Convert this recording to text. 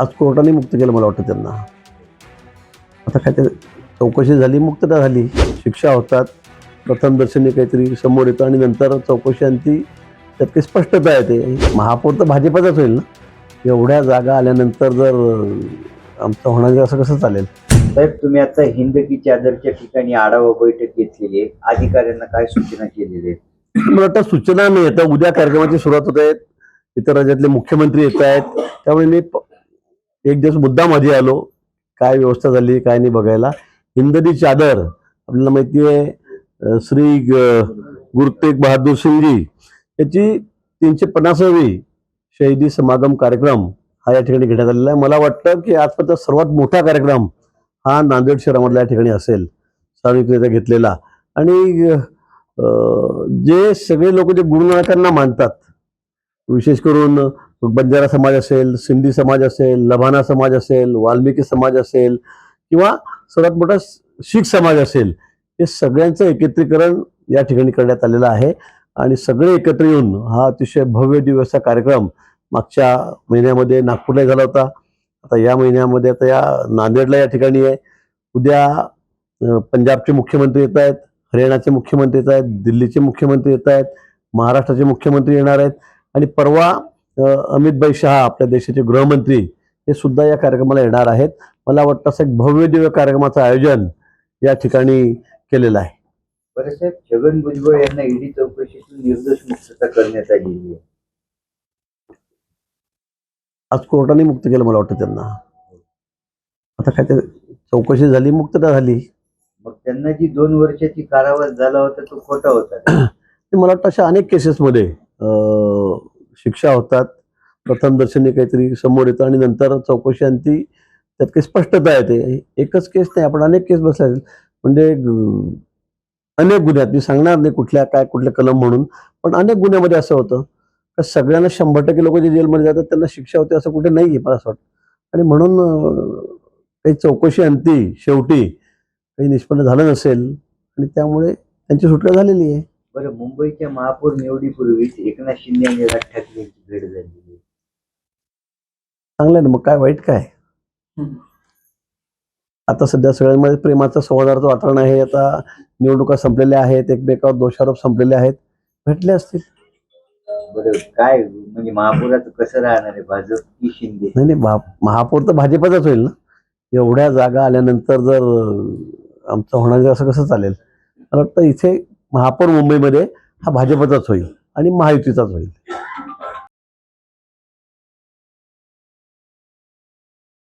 आज कोर्टाने मुक्त केलं मला वाटतं त्यांना. आता काय ते चौकशी झाली मुक्तता झाली. शिक्षा होतात. प्रथम दर्शनी काहीतरी समोर येतं आणि नंतर चौकशी आणि ती त्यात काही स्पष्टता येते. महापौर तर भाजपचाच होईल ना? एवढ्या जागा आल्यानंतर जर आमचं होणार असं कसं चालेल? साहेब तुम्ही आता हिंदकी चादरच्या ठिकाणी आढावा बैठक घेतलेली आहे. अधिकाऱ्यांना काय सूचना केलेल्या आहेत? मला वाटतं सूचना नाही. आता उद्या कार्यक्रमाची सुरुवात होत आहेत इतर राज्यातले मुख्यमंत्री येत आहेत. त्यामुळे मी एक दिवस मुद्दा मध्ये आलो. काय व्यवस्था झाली काय नाही बघायला. हिंददी चादर आपल्याला माहिती आहे श्री ग- गुरु तेग बहादूर सिंगजी याची तीनशे पन्नासावी शहीदी समागम कार्यक्रम हा या ठिकाणी घेण्यात आलेला आहे. मला वाटतं की आजपर्यंत सर्वात मोठा कार्यक्रम हा नांदेड शहरामधल्या या ठिकाणी असेल. सार्वजनिकरित्या घेतलेला. आणि जे सगळे लोक जे गुरुनानकांना मानतात विशेष करून बंजारा समाज असेल सिंधी समाज असेल लभाना समाज असेल वाल्मिकी समाज असेल किंवा सर्वात मोठा शीख समाज असेल हे सगळ्यांचं एकत्रीकरण या ठिकाणी करण्यात आलेलं आहे. आणि सगळे एकत्र येऊन हा अतिशय भव्य दिवस कार्यक्रम मागच्या महिन्यामध्ये नागपूरला झाला होता. आता या महिन्यामध्ये आता या नांदेडला या ठिकाणी आहे. उद्या पंजाबचे मुख्यमंत्री येत आहेत हरियाणाचे मुख्यमंत्री येत आहेत दिल्लीचे मुख्यमंत्री येत आहेत महाराष्ट्राचे मुख्यमंत्री येणार आहेत. आणि परवा अमितभाई शहा आपल्या देशाचे गृहमंत्री हे सुद्धा या कार्यक्रमाला येणार आहेत. मला वाटतं असं एक भव्य दिव्य कार्यक्रमाचं आयोजन या ठिकाणी केलेलं आहे. बरं साहेब छगन भुजबळ यांना ईडी चौकशीतून निर्दोष मुक्तता करण्यात आहे. आज कोर्टाने मुक्त केलं मला वाटतं त्यांना. आता काय ते चौकशी झाली मुक्तता झाली. मग त्यांना जी दोन वर्षाची कारावास झाला होता तो खोटा होता. ते मला वाटतं अशा अनेक केसेसमध्ये अं, शिक्षा होतात. प्रथम दर्शनी काहीतरी समोर येतं आणि नंतर चौकशी आणि ती त्यात काही स्पष्टता येते. एकच केस नाही आपण अनेक केस बसल्या म्हणजे अनेक गुन्ह्यात मी सांगणार नाही कुठल्या काय कुठल्या कलम म्हणून पण अनेक गुन्ह्यामध्ये असं होतं का सगळ्यांना शंभर टक्के लोक जे जेलमध्ये जातात त्यांना शिक्षा होते असं कुठे नाही आहे मला असं वाटतं. आणि म्हणून काही चौकशी अंती शेवटी काही निष्पन्न झालं नसेल आणि त्यामुळे त्यांची सुटका झालेली आहे. बरं मुंबईच्या महापौर निवडीपूर्वीच एकनाथ शिंदे आणि राज ठाकरे यांची भेट झालेली. आहे चांगलं आहे ना मग काय वाईट काय? आता सध्या सगळ्यांमध्ये प्रेमाचं संवादाचं वातावरण आहे आता निवडणुका संपलेल्या आहेत एकमेकावर दोषारोप संपलेले आहेत. भेटले असतील. बरं काय म्हणजे महापौराचं कसं राहणार आहे भाजप की शिंदे? नाही नाही महा- महापौर तर भाजपचाच होईल ना? एवढ्या जागा आल्यानंतर जर अं, आमचं होणार नाही असं कसं चालेल? मला वाटतं इथे महापौर मुंबईमध्ये हा भाजपचाच होईल आणि महायुतीचाच होईल.